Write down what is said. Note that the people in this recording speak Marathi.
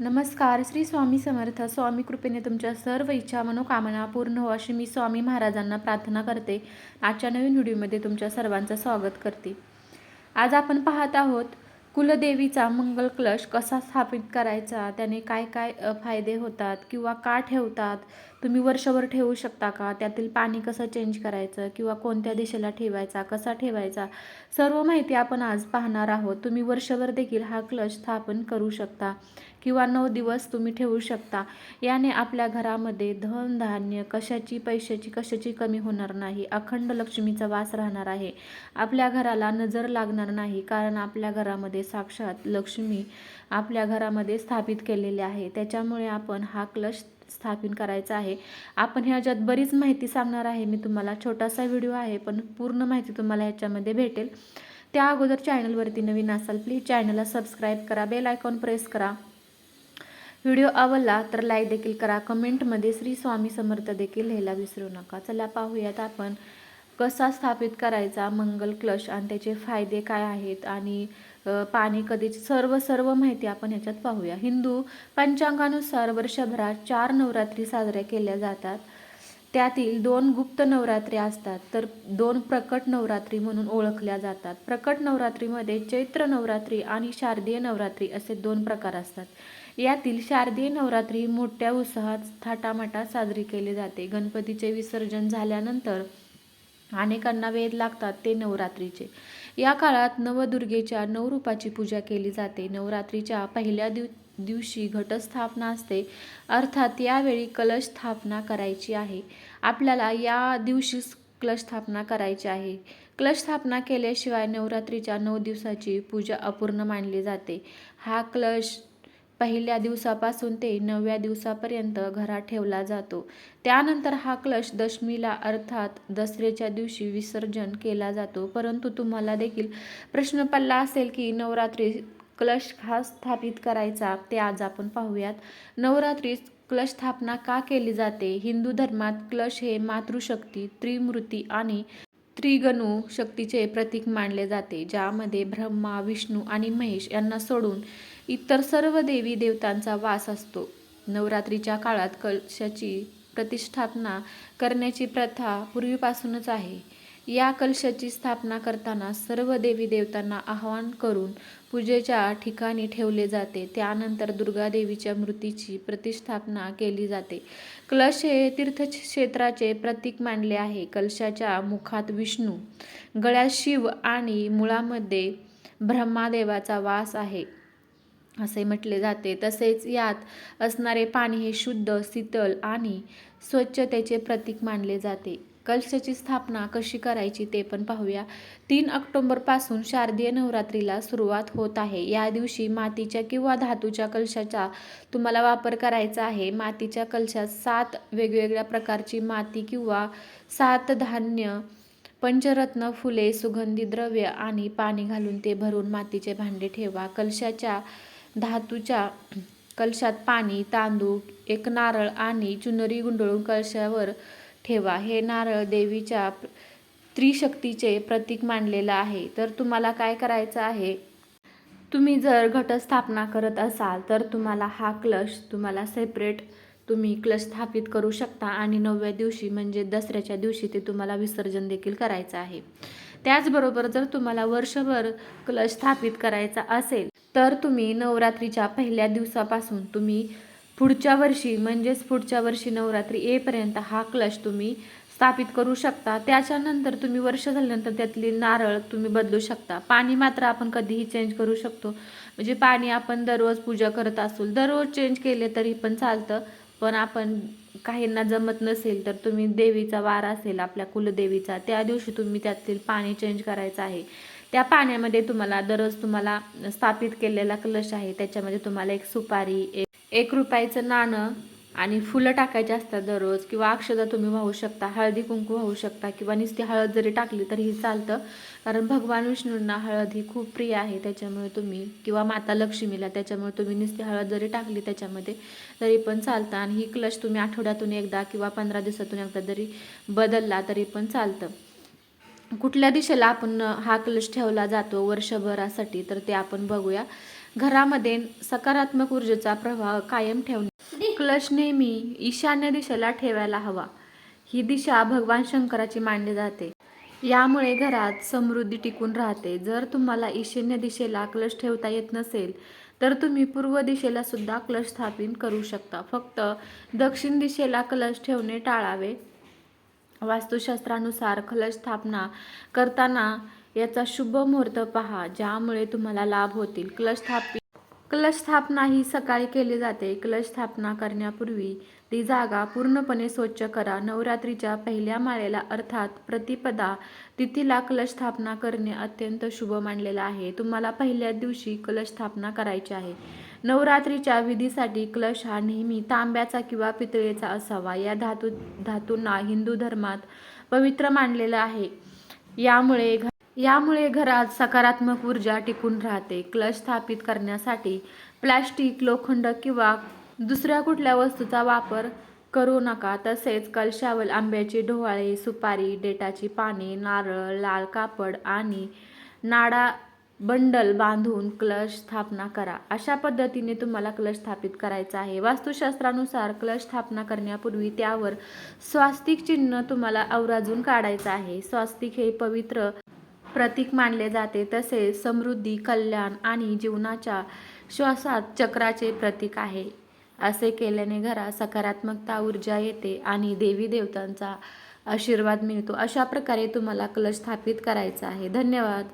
नमस्कार श्री स्वामी समर्थ. स्वामी कृपेने तुमच्या सर्व इच्छा मनोकामना पूर्ण हो अशी मी स्वामी महाराजांना प्रार्थना करते. आजच्या नवीन व्हिडिओमध्ये तुमच्या सर्वांचं स्वागत करते. आज आपण पाहत आहोत कुलदेवीचा मंगल क्लश कसा स्थापित करायचा? त्याने काय काय फायदे होतात किंवा का ठेवतात? तुम्ही वर्षभर ठेवू शकता का? त्यातील पाणी कसं चेंज करायचं? किंवा कोणत्या दिशेला ठेवायचा? कसा ठेवायचा? सर्व माहिती आपण आज पाहणार आहोत. तुम्ही वर्षभर देखील हा क्लश स्थापन करू शकता. किंवा नऊ दिवस तुम्ही ठेवू शकता. याने आपल्या घरामध्ये धन धान्य कशाची पैशाची कशाची कमी होणार नाही. अखंड लक्ष्मीचा वास राहणार आहे. आपल्या घराला नजर लागणार नाही कारण आपल्या घरामध्ये साक्षात लक्ष्मी आपल्या घरामध्ये स्थापित केलेले आहे. त्याच्यामुळे आपण हा क्लश स्थापित करायचा आहे. आपण ह्याच्यात बरीच माहिती सांगणार आहे. मी तुम्हाला छोटासा व्हिडिओ आहे पण पूर्ण माहिती तुम्हाला ह्याच्यामध्ये भेटेल. त्या अगोदर चॅनलवरती नवीन असाल प्लीज चॅनलला सबस्क्राईब करा बेल आयकॉन प्रेस करा. व्हिडिओ आवडला तर लाईक देखील करा. कमेंटमध्ये श्री स्वामी समर्थ देखील लिहायला विसरू नका. चला पाहूयात आपण कसा स्थापित करायचा मंगल क्लश आणि त्याचे फायदे काय आहेत आणि पाणी कधी सर्व सर्व माहिती आपण ह्याच्यात पाहूया. हिंदू पंचांगानुसार वर्षभरात चार नवरात्री साजऱ्या केल्या जातात. त्यातील दोन गुप्त नवरात्री असतात तर दोन प्रकट नवरात्री म्हणून ओळखल्या जातात. प्रकट नवरात्रीमध्ये चैत्र नवरात्री आणि शारदीय नवरात्री असे दोन प्रकार असतात. यातील शारदीय नवरात्री मोठ्या उत्साहात थाटामाटात साजरी केली जाते. गणपतीचे विसर्जन झाल्यानंतर अनेकांना वेध लागतात ते नवरात्रीचे. या काळात नवदुर्गेच्या नवरूपाची पूजा केली जाते. नवरात्रीच्या पहिल्या दिव दिवशी घटस्थापना असते. अर्थात यावेळी कलश स्थापना करायची आहे. आपल्याला या दिवशीच कलश स्थापना करायची आहे. कलश स्थापना केल्याशिवाय नवरात्रीच्या नऊ दिवसाची पूजा अपूर्ण मानली जाते. हा कलश पहिल्या दिवसापासून ते नवव्या दिवसापर्यंत घरात ठेवला जातो. त्यानंतर हा कलश दशमीला अर्थात दसऱ्याच्या दिवशी विसर्जन केला जातो. परंतु तुम्हाला देखील प्रश्न पडला असेल की नवरात्री कलश हा स्थापित करायचा ते आज आपण पाहूयात. नवरात्रीत कलश स्थापना का केली जाते? हिंदू धर्मात क्लश हे मातृशक्ती त्रिमूर्ती आणि त्रिगणू शक्तीचे प्रतीक मानले जाते ज्यामध्ये ब्रह्मा विष्णू आणि महेश यांना सोडून इतर सर्व देवी देवतांचा वास असतो. नवरात्रीच्या काळात कलशाची प्रतिष्ठापना करण्याची प्रथा पूर्वीपासूनच आहे. या कलशाची स्थापना करताना सर्व देवी देवतांना आवाहन करून पूजेच्या ठिकाणी ठेवले जाते. त्यानंतर दुर्गादेवीच्या मूर्तीची प्रतिष्ठापना केली जाते. कलश हे तीर्थक्षेत्राचे प्रतीक मानले आहे. कलशाच्या मुखात विष्णू गळ्यात शिव आणि मुळामध्ये ब्रह्मादेवाचा वास आहे. असे म्हटले जाते. तसेच यात असणारे पाणी हे शुद्ध शीतल आणि स्वच्छतेचे प्रतीक मानले जाते. कलशाची स्थापना कशी करायची ते पण पाहूया. तीन ऑक्टोंबरपासून शारदीय नवरात्रीला सुरुवात होत आहे. या दिवशी मातीच्या किंवा धातूच्या कलशाचा तुम्हाला वापर करायचा आहे. मातीच्या कलशात सात वेगवेगळ्या प्रकारची माती किंवा सात धान्य पंचरत्न फुले सुगंधी द्रव्य आणि पाणी घालून ते भरून मातीचे भांडे ठेवा. कलशाच्या धातूच्या कलशात पाणी तांदूळ एक नारळ आणि चुनरी गुंडळून कलशावर ठेवा. हे नारळ देवीच्या त्रिशक्तीचे प्रतीक मानलेलं आहे. तर तुम्हाला काय करायचं आहे? तुम्ही जर घटस्थापना करत असाल तर तुम्हाला हा क्लश तुम्हाला सेपरेट तुम्ही क्लश स्थापित करू शकता आणि नवव्या दिवशी म्हणजे दसऱ्याच्या दिवशी ते तुम्हाला विसर्जन देखील करायचं आहे. त्याचबरोबर जर तुम्हाला वर्षभर क्लश स्थापित करायचा असेल तर तुम्ही नवरात्रीच्या पहिल्या दिवसापासून तुम्ही पुढच्या वर्षी म्हणजेच पुढच्या वर्षी नवरात्री येईपर्यंत हा क्लश तुम्ही स्थापित करू शकता. त्याच्यानंतर तुम्ही वर्ष झाल्यानंतर त्यातली नारळ तुम्ही बदलू शकता. पाणी मात्र आपण कधीही चेंज करू शकतो. म्हणजे पाणी आपण दररोज पूजा करत असू दररोज चेंज केले तरी पण चालतं. पण आपण काहींना जमत नसेल तर तुम्ही देवीचा वार असेल आपल्या कुलदेवीचा त्या दिवशी तुम्ही त्यातील पाणी चेंज करायचं आहे. त्या पाण्यामध्ये तुम्हाला दररोज तुम्हाला स्थापित केलेला कलश आहे. त्याच्यामध्ये तुम्हाला एक सुपारी एक रुपयाचं नाणं आणि फुलं टाकायची असतात दररोज किंवा अक्षदा तुम्ही वाहू शकता हळदी कुंकू वाहू शकता किंवा नुसती हळद जरी टाकली तरीही चालतं. कारण भगवान विष्णूंना हळद ही खूप प्रिय आहे त्याच्यामुळे तुम्ही किंवा माता लक्ष्मीला त्याच्यामुळे तुम्ही नुसती हळद जरी टाकली त्याच्यामध्ये तरी पण चालतं. आणि ही क्लश तुम्ही आठवड्यातून एकदा किंवा पंधरा दिवसातून एकदा जरी बदलला तरी पण चालतं. कुठल्या दिशेला आपण हा क्लश ठेवला जातो वर्षभरासाठी तर ते आपण बघूया. घरामध्ये सकारात्मक ऊर्जेचा प्रवाह कायम ठेवणे. क्लश नेहमी ईशान्य दिशेला ठेवायला हवा. ही दिशा भगवान शंकराची मानली जाते. यामुळे घरात समृद्धी टिकून राहते. जर तुम्हाला ईशान्य दिशेला क्लश ठेवता येत नसेल तर तुम्ही पूर्व दिशेला सुद्धा क्लश स्थापित करू शकता. फक्त दक्षिण दिशेला क्लश ठेवणे टाळावे. वास्तुशास्त्रानुसार कलश स्थापना करताना याचा शुभ मुहूर्त पहा ज्यामुळे तुम्हाला लाभ होतील. कलश स्थापित कलश स्थापना ही सकाळी केली जाते. कलश स्थापना करण्यापूर्वी ती जागा पूर्णपणे स्वच्छ करा. नवरात्रीच्या पहिल्या माळेला अर्थात प्रतिपदा तिथीला कलश स्थापना करणे अत्यंत शुभ मानलेलं आहे. तुम्हाला पहिल्या दिवशी कलश स्थापना करायची आहे. नवरात्रीच्या विधीसाठी कलश हा नेहमी तांब्याचा किंवा पितळेचा असावा. या धातू धातूंना हिंदू धर्मात पवित्र मानलेलं आहे. यामुळे यामुळे घरात सकारात्मक ऊर्जा टिकून राहते. क्लश स्थापित करण्यासाठी प्लॅस्टिक लोखंड किंवा दुसऱ्या कुठल्या वस्तूचा वापर करू नका. तसेच कलशावल आंब्याची डोहाळे सुपारी डेटाची पाने नारळ लाल कापड आणि नाडा बंडल बांधून क्लश स्थापना करा. अशा पद्धतीने तुम्हाला क्लश स्थापित करायचा आहे. वास्तुशास्त्रानुसार क्लश स्थापना करण्यापूर्वी त्यावर स्वास्तिक चिन्ह तुम्हाला अवराजून काढायचं आहे. स्वास्तिक हे पवित्र प्रतीक मानले जाते. तसेच समृद्धी कल्याण आणि जीवनाच्या श्वासात चक्राचे प्रतीक आहे. असे केल्याने घरात सकारात्मकता ऊर्जा येते आणि देवी देवतांचा आशीर्वाद मिळतो. अशा प्रकारे तुम्हाला कलश स्थापित करायचा आहे. धन्यवाद.